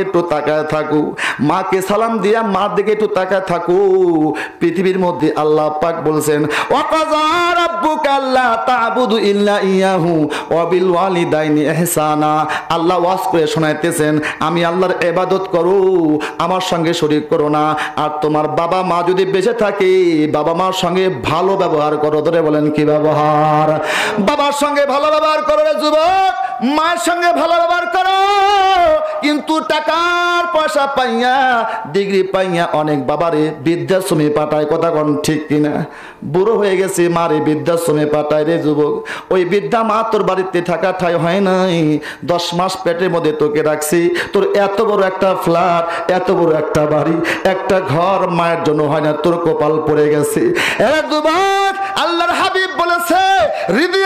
একটু তাকায় মাকে সালাম দিয়া মার দিকে একটু তাকায় পৃথিবীর মধ্যে আল্লাহ পাক বলছেন আল্লাহ করে শোনাইতেছেন, আমি আল্লাহর এবাদত করো, আমার সঙ্গে শরীক করো না। আর তোমার বাবা মা যদি বেঁচে থাকে, বাবা মার সঙ্গে ভালো ব্যবহার করো। ধরে বলেন কি ব্যবহার? বাবার সঙ্গে ভালো ব্যবহার করো যুবক। মায়ের সঙ্গে ভালো ব্যবহার করো। কিন্তু টাকার পয়সা পাইয়া, ডিগ্রি পাইয়া অনেক বাবারে বৃদ্ধাশ্রমে পাঠায়। কথা কোন ঠিক কিনা? বুড়ো হয়ে গেছে মারে বৃদ্ধাশ্রমে পাঠায় রে যুবক। ওই বৃদ্ধা মা তোর বাড়িতে থাকা ঠাই হয় নাই। দশ মাস পেটের মধ্যে তোকে রাখছি। তোর এত বড় একটা ফ্ল্যাট, এত বড় একটা বাড়ি, একটা ঘর মায়ের জন্য হয় না। তোর কপাল পড়ে গেছে। এ যুবক, আল্লাহর হাবিব বলেছে রিদিয়ার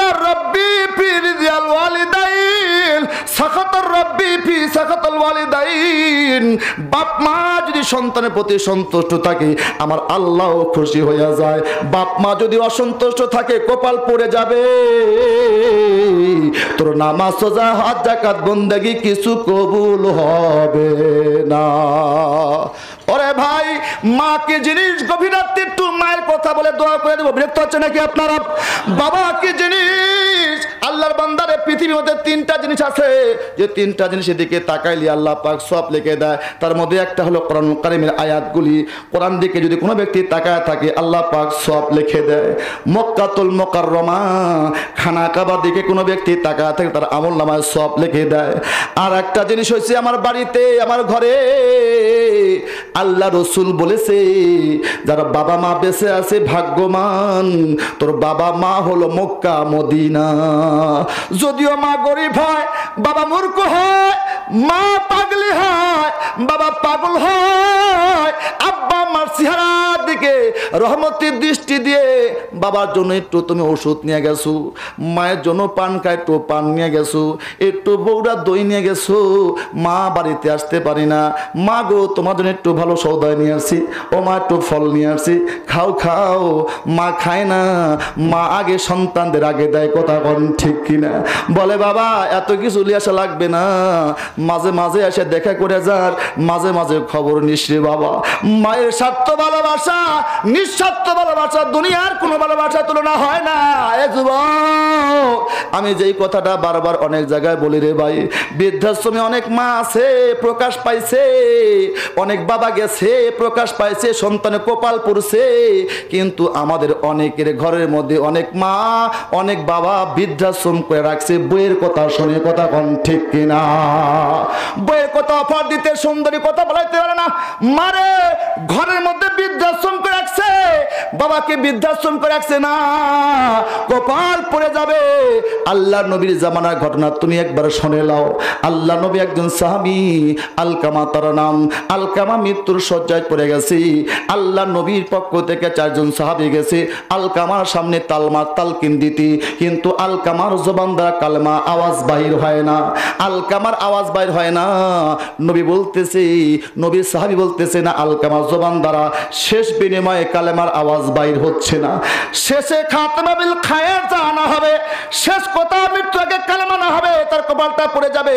বাপ মা যদি সন্তানের প্রতি সন্তুষ্ট থাকে, আমার আল্লাহ খুশি হইয়া যায়। বাপ মা যদি অসন্তুষ্ট থাকে, কপাল পড়ে যাবে। তোর নামাজ, সোজা, হাত, জাকাত, বন্দেগি কিছু কবুল হবে না। ওরে ভাই, মাকে জিনিস গভীর রাত্রে একটু মায়ের কথা বলে দোয়া করে দেবো। বিরক্ত হচ্ছে নাকি আপনারা? বাবা কি জিনিস পৃথিবীর মধ্যে তিনটা জিনিস আছে। যে তিনটা জিনিসের দিকে তাকাইলে আল্লাহ পাক সব লিখে দেয়। তার মধ্যে একটা হলো কোরআন কারিমের আয়াতগুলি। কোরআন দিকে যদি কোনো ব্যক্তি তাকায় থাকে, আল্লাহ পাক সব লিখে দেয়। মক্কাতুল মোকাররমা, খানা কাবার দিকে কোনো ব্যক্তি তাকায় থাকে, তার আমল নামায় সব লিখে দেয়। আর একটা জিনিস হয়েছে আমার বাড়িতে, আমার ঘরে। আল্লাহ রসুল বলেছে, যারা বাবা মা বেঁচে আছে, ভাগ্যমান, তোর বাবা মা হলো মক্কা, মদিনা। যদিও মা গরিব হয়, বাবা মূর্খ হয়, মা পাগলি হয়, বাবা পাগল হয়, আব্বা মার চেহারার দিকে রহমতের দৃষ্টি দিয়ে, বাবার জন্য একটু তুমি ওষুধ নিয়ে গেছো, মায়ের জন্য পান খায়, একটু পান নিয়ে গেছো, একটু বউরা দই নিয়ে গেছো, মা বাড়িতে আসতে পারি না, মা গো তোমার জন্য একটু ভালো সৌদা নিয়ে আসছি ও মা একটু ফল নিয়ে আসছি খাও খাও, মা খায় না, মা আগে সন্তানদের আগে দেয় কথা কন ঠিক কিনা বলে, বাবা, এত কিছু লিয়ে আসা লাগবে না। মাঝে মাঝে এসে দেখা করে যার মাঝে মাঝে খবর নিশ্রে বাবা। মায়ের স্বার্থ ভালোবাসা, নিঃস্বার্থ ভালোবাসা, দুনিয়ার কোনো ভালোবাসা তুলনা হয় না। এ যুবক, আমি যেই কথাটা বারবার অনেক জায়গায় বলি রে ভাই, বৃদ্ধাশ্রমে অনেক মা আছে, প্রকাশ পাইছে। অনেক বাবা গেছে, প্রকাশ পাইছে সন্তানের কপাল পড়ছে। কিন্তু আমাদের অনেকের ঘরের মধ্যে অনেক মা, অনেক বাবা বৃদ্ধাশ্রম করে রাখছে। বইয়ের কথা শুনে কথা কোন ঠিক কিনা? বইয়ের কথা অফার দিতে সুন্দরী কথা বলাইতে পারে না। মারে, ঘরের মধ্যে বৃদ্ধাশ্রম করে রাখছে। বাবাকে বৃদ্ধাশ্রম করে রাখছে না। কপাল পড়ে যাবে। আল্লাহ নবীর জামানার ঘটনা তুমি একবার শুনে লাও আল্লাহ নবী একজন সাহাবি, আলকামা তার নাম। আলকামা মৃত্যুর শয্যায় পড়ে গেছে। আল্লাহ নবীর পক্ষ থেকে চারজন সাহাবি গেছে। আলকামার সামনে তালমার তালকিন দিতি। কিন্তু আলকামার জবান দ্বারা কালমা আওয়াজ বাহির হয় না। আলকামার আওয়াজ বাইর হয় না। নবী বলতেছে, নবীর সাহাবি বলতেছে না, আলকামার জবান দ্বারা শেষ বিনিময়ে কালেমার আওয়াজ বাইর হচ্ছে না। শেষে খাতমা বিল খায়ের জানা হবে। শেষ কথা মৃত্যু আগে হবে, তার কপালটা পড়ে যাবে।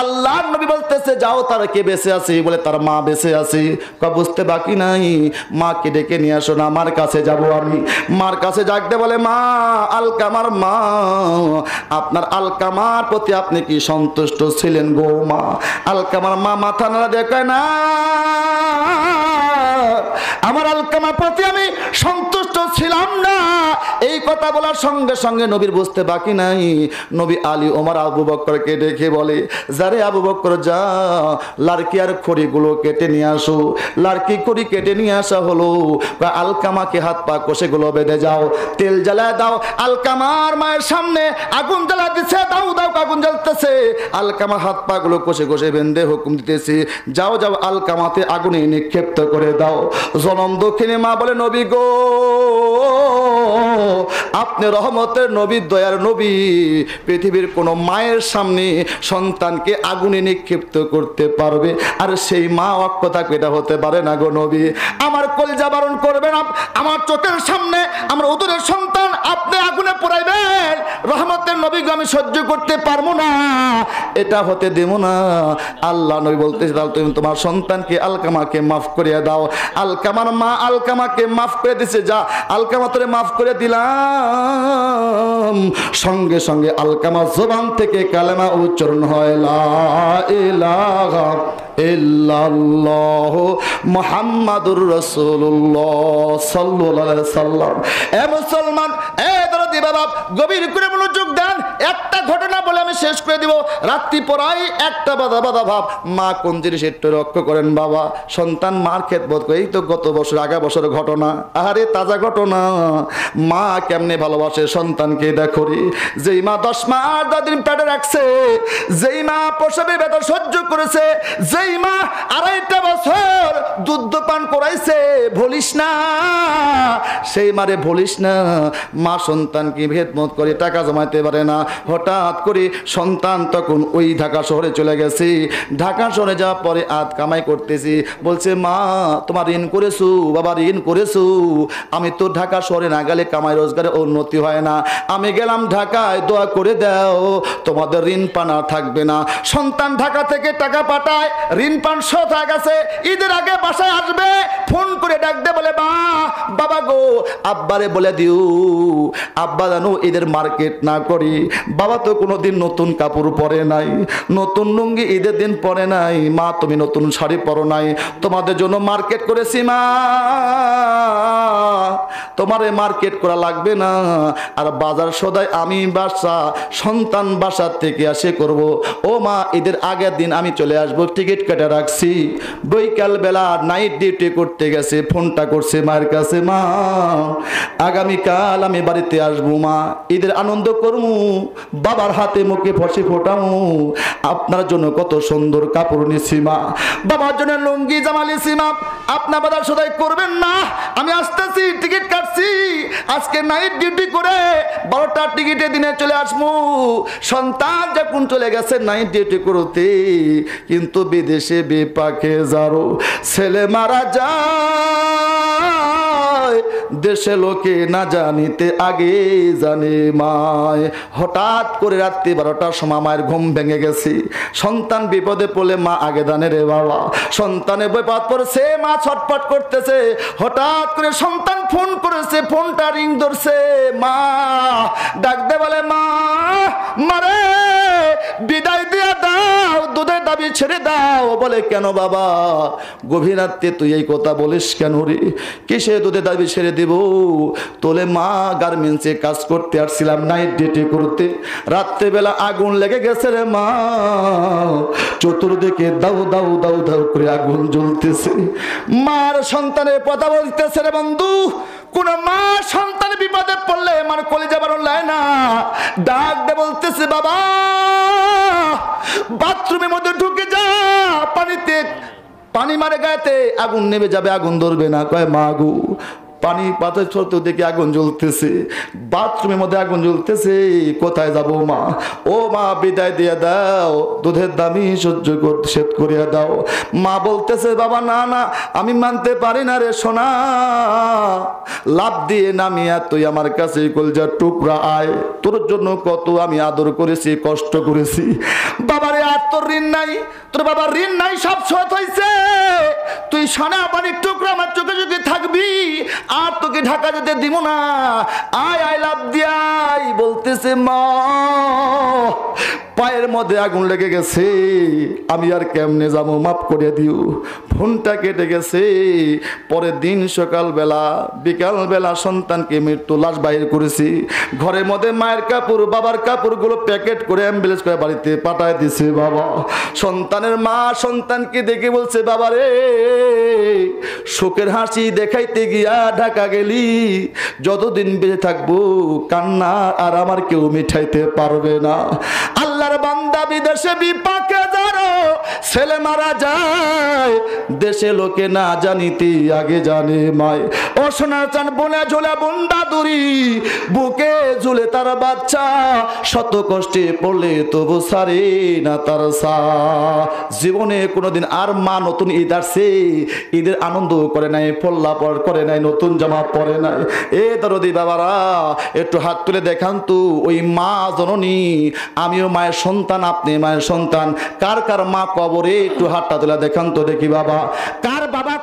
আল্লাহ নবী বলতেছে, যাও তার কে বেঁচে বলে, তার মা বেঁচে বুঝতে বাকি নাই। মাকে ডেকে নিয়ে আসো না আমার কাছে যাব আমি। মার কাছে ডাকতে বলে, মা, আলকামার মা, আপনার আলকামার প্রতি আপনি কি সন্তুষ্ট ছিলেন গো মা? আলকামার মা মাথা নাড়া দেখে না, আমার আলকামার প্রতি আমি সন্তুষ্ট কথা বলার সঙ্গে সঙ্গে নবীর বুঝতে বাকি নাই। নবী আলী, ওমর, আবু বক্করকে ডেকে বলে, যারে আবু বক্কর যা লারকি আর খড়িগুলো কেটে নিয়ে আসো? লারকি খড়ি কেটে নিয়ে আসা হলো? বা আলকামাকে হাত পা কষে গুলো বেঁধে যাও, তেল জ্বালায় দাও। আলকামার মায়ের সামনে আগুন জ্বালা দিচ্ছে দাও দাও আগুন জ্বালতেছে। আলকামার হাত পা গুলো কষে কষে বেঁধে হুকুম দিতেছে, যাও যাও, আলকামাতে আগুনে নিক্ষেপ্ত করে দাও। জনম দক্ষিণে মা বলে, নবী গো আপনি রহমতের নবী, দয়ার নবী। পৃথিবীর কোনো মায়ের সামনে সন্তানকে আগুনে নিক্ষিপ্ত করতে পারবে, আর সেই মা অক্ষ থাকবে এটা হতে পারে না গো নবী। আমার কলজা বারণ করবে না আমার চোখের সামনে, আমার উদরের সন্তান আপনি আগুনে পোড়াইবেন, রহমতের নবীকে আমি সহ্য করতে পারব না। এটা হতে দেব না। আল্লাহ নবী বলতে দাও তুমি তোমার সন্তানকে আলকামাকে মাফ করিয়া দাও। আলকামার মা আলকামাকে মাফ করে দিছে, যা আলকামা তোরে মাফ করে দিলাম। সঙ্গে সঙ্গে আলকামা জোবান থেকে কালেমা উচ্চারণ হয়, লা ইলাহা ইল্লাল্লাহ মুহাম্মাদুর রাসূলুল্লাহ সাল্লাল্লাহু আলাইহি সাল্লাম এ মুসলমান, এ দরদি বাবা, গভীর করে মনোযোগ দেন, একটা ঘটনা বলে আমি শেষ করে দিব। রাত্রি পড়াই একটা বাধা বাধা ভাব, মা কোন জিনিস একটু লক্ষ্য করেন বাবা? সন্তান মার ক্ষেত বোধ করে এই তো গত বছর, আগা বছরের ঘটনা। আরে তাজা ঘটনা। মা কেমনে ভালোবাসে সন্তানকে দেখো রে। যেই মা দশ মাস দশ দিন পেটে রাখছে, যেই মা প্রসবে বেদনা সহ্য করেছে, যেই মা, আড়াইটা বছর দুধ পান করাইছে, ভুলিস না। সেই মারে ভুলিস না। মা সন্তানকে ভেদমত করে টাকা জমাইতে পারে না। হঠাৎ করে সন্তান তখন ওই ঢাকা শহরে চলে গেছে। ঢাকা শহরে যাওয়ার পরে আত কামাই করতেছি। বলছে, মা, তোমার ঋণ করেছু, বাবা ঋণ করেছু। আমি তো ঢাকা শহরে না গেলে কামাই রোজগারে উন্নতি হয় না। আমি গেলাম ঢাকায়, দোয়া করে দাও। তোমাদের ঋণ পানা থাকবে না। সন্তান ঢাকা থেকে টাকা পাঠায় ঋণ পান শোধ আছে ঈদের আগে বাসায় আসবে ফোন করে ডাক দে বলে মা বাবা গো আব্বারে বলে দিও, আব্বা জানো ঈদের মার্কেট না করি। বাবা তো কোনোদিন নতুন কাপড় পরে নাই, নতুন লুঙ্গি ঈদের দিন পরে নাই। মা, তুমি নতুন শাড়ি পরো নাই। তোমাদের জন্য মার্কেট করেছি, মা। তোমার মার্কেট করা লাগবে না। আর বাজার সদায় আমি বাসা, সন্তান বাসার থেকে আসে করব। ও মা, ঈদের আগের দিন আমি চলে আসব, টিকিট কেটে রাখছি। বৈকাল বেলা নাইট ডিউটি করতে গেছে, ফোনটা করছে মায়ের কাছে, মা। আগামীকাল আমি বাড়িতে আসব, মা। ঈদের আনন্দ করব বাবার হাতে মুখে ফসে ফোটামু। আপনার জন্য কত সুন্দর কাপড় নিছি, মা। বাবার জন্য লুঙ্গি, জামা নিছি, মা। আপনার বাজার সদাই করবেন না। আমি আসতেছি, টিকিট কাটছি। আজকে নাইট ডিউটি করে বারোটার টিকিটে দিনে চলে আসব। সন্তান যখন চলে গেছে নাইট ডিউটি করতে, কিন্তু বিদেশে বেপাকে যারো, ছেলে মারা যায়। দেশে লোকে না জানিতে আগে জানে মায়। হঠাৎ করে রাত্রি বারোটার সময় মায়ের ঘুম ভেঙে গেছি। সন্তান বিপদে পড়লে মা আগে দানে রে বাবা। সন্তানে বিপদ পড়ছে, মা ছটপট করতেছে। হঠাৎ করে সন্তান ফোন করেছে, ফোনটা রিং ধরছে। মা ডাক দে বলে, মা মারে বিদায় দাবি ছেড়ে দাও। বলে, কেন বাবা? গভীর রাত্রে তুই এই কথা বলিস কেন রে? কিসে দুধের দাবি ছেড়ে দেব? তোলে মা গার্মেন্টসে কাজ করতে আসছিলাম নাইট ডিউটি করতে। রাত্রেবেলা আগুন লেগে গেছে রে মা। চতুর্দিকে দাউ দাউ দাউ দাউ করে আগুন জ্বলতেছে। মার সন্তানের কথা বলতেছে রে বন্ধু, কোন মা সন্তান বিপদে পড়লে আমার কলেজে বারণ লাই না। ডাক দে বলতেছে, বাবা বাথরুমের মধ্যে ঢুকে যা পানিতে পানি মারে গায়েতে আগুন নেমে যাবে আগুন ধরবে না। কয় মা গো পানি পাথর ছোট দেখে আগুন জ্বলতেছে, বাথরুমের মধ্যে আগুন জ্বলতেছে, কোথায় যাব মা? ও মা, বিদায় দিয়ে দাও, দুধের দামি সহ্য করতে করিয়া দাও। মা বলতেছে, বাবা, না না, আমি মানতে পারি না রে সোনা। লাভ দিয়ে নামিয়া তুই আমার কাছে কলজার টুকরা আয়। তোর জন্য কত আমি আদর করেছি, কষ্ট করেছি। বাবারে আর তোর ঋণ নাই। তোর বাবার ঋণ নাই, সব শোধ হয়েছে তুই সোনা, পানির টুকরা আমার চোখে চোখে থাকবি pacto তোকে ঢাকা যেতে দিব না। আয় আয়, লাভ দিয়াই বলতেছে মা, পায়ের মধ্যে আগুন লেগে গেছে। আমি আর কেমনে যাব, মাফ করে দিও। ফোনটা কেটে গেছে। পরের দিন সকালবেলা, বিকালবেলা সন্তানকে মৃত্যু লাশ বাইর করেছি। ঘরের মধ্যে মায়ের কাপড়, বাবার কাপড়গুলো প্যাকেট করে অ্যাম্বুলেন্স করে বাড়িতে পাঠায় দিছে বাবা। সন্তানের মা সন্তানকে দেখে বলছে, বাবা রে, শোকের হাসি দেখাইতে গিয়া ঢাকা গেলি যতদিন বেঁচে থাকব কান্না আর আমার কেউ মিঠাইতে পারবে না। আল্লাহর বান্দা বিদেশে বিপাকে ছেলে মারা যায় দেশে লোকে না জানিতে আগে জানে মায়। ও সোনার চান বনে ঝোলে বুন্ডা দুরি, বুকে ঝুলে তার বাচ্চা। শত কষ্টে পড়লে তবু সারে না তার সা। জীবনে কোনোদিন আর মা নতুন ঈদ আসছে ঈদের আনন্দ করে নাই পর করে নাই, নতুন জামা পরে নাই। এ দরদি বাবারা, একটু হাত তুলে দেখান তো, ওই মা জননী, আমিও মায়ের সন্তান, আপনি মায়ের সন্তান, কার কার মা কবরে একটু হাতটা তোলা দেখান তো দেখি বাবা। কার বাবা?